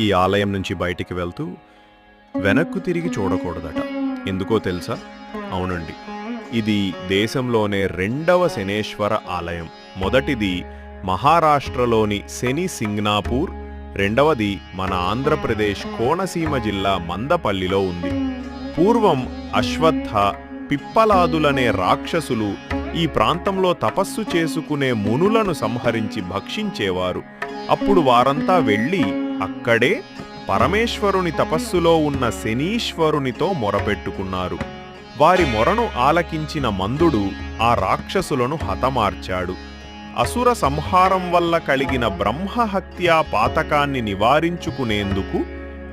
ఈ ఆలయం నుంచి బయటికి వెళ్తూ వెనక్కు తిరిగి చూడకూడదట. ఎందుకో తెలుసా? అవునండి. ఇది దేశంలోనే రెండవ శనేశ్వర ఆలయం. మొదటిది మహారాష్ట్రలోని శని సింగ్నాపూర్ రెండవది మన ఆంధ్రప్రదేశ్ కోనసీమ జిల్లా మందపల్లిలో ఉంది. పూర్వం అశ్వత్థ పిప్పలాదులనే రాక్షసులు ఈ ప్రాంతంలో తపస్సు చేసుకునే మునులను సంహరించి భక్షించేవారు. అప్పుడు వారంతా వెళ్ళి అక్కడే పరమేశ్వరుని తపస్సులో ఉన్న శనీశ్వరునితో మొరపెట్టుకున్నారు. వారి మొరను ఆలకించిన మందుడు ఆ రాక్షసులను హతమార్చాడు. అసుర సంహారం వల్ల కలిగిన బ్రహ్మహత్యా పాతకాన్ని నివారించుకునేందుకు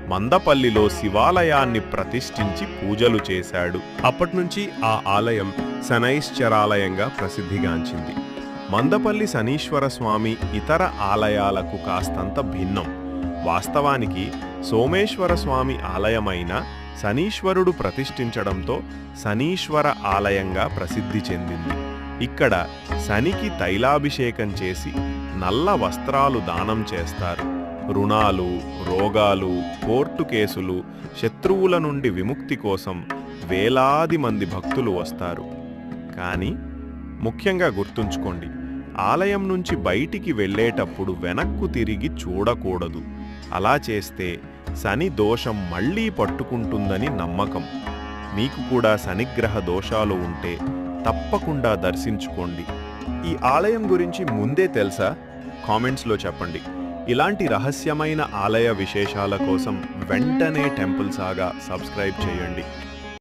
మందపల్లిలో శివాలయాన్ని ప్రతిష్ఠించి పూజలు చేశాడు. అప్పట్నుంచి ఆ ఆలయం శనైశ్చరాలయంగా ప్రసిద్ధిగాంచింది. మందపల్లి శనీశ్వర స్వామి ఇతర ఆలయాలకు కాస్తంత భిన్నం. వాస్తవానికి సోమేశ్వర స్వామి ఆలయమైన శనీశ్వరుడు ప్రతిష్ఠించడంతో శనీశ్వర ఆలయంగా ప్రసిద్ధి చెందింది. ఇక్కడ శనికి తైలాభిషేకం చేసి నల్ల వస్త్రాలు దానం చేస్తారు. రుణాలు రోగాలు కోర్టు కేసులు శత్రువుల నుండి విముక్తి కోసం వేలాది మంది భక్తులు వస్తారు. కానీ ముఖ్యంగా గుర్తుంచుకోండి ఆలయం నుంచి బయటికి వెళ్ళేటప్పుడు వెనక్కు తిరిగి చూడకూడదు. అలా చేస్తే శని దోషం మళ్ళీ పట్టుకుంటుందని నమ్మకం. మీకు కూడా శనిగ్రహ దోషాలు ఉంటే తప్పకుండా దర్శించుకోండి. ఈ ఆలయం గురించి ముందే తెలుసా? కామెంట్స్లో చెప్పండి. ఇలాంటి రహస్యమైన ఆలయ విశేషాల కోసం వెంటనే టెంపుల్ సాగా సబ్స్క్రైబ్ చేయండి.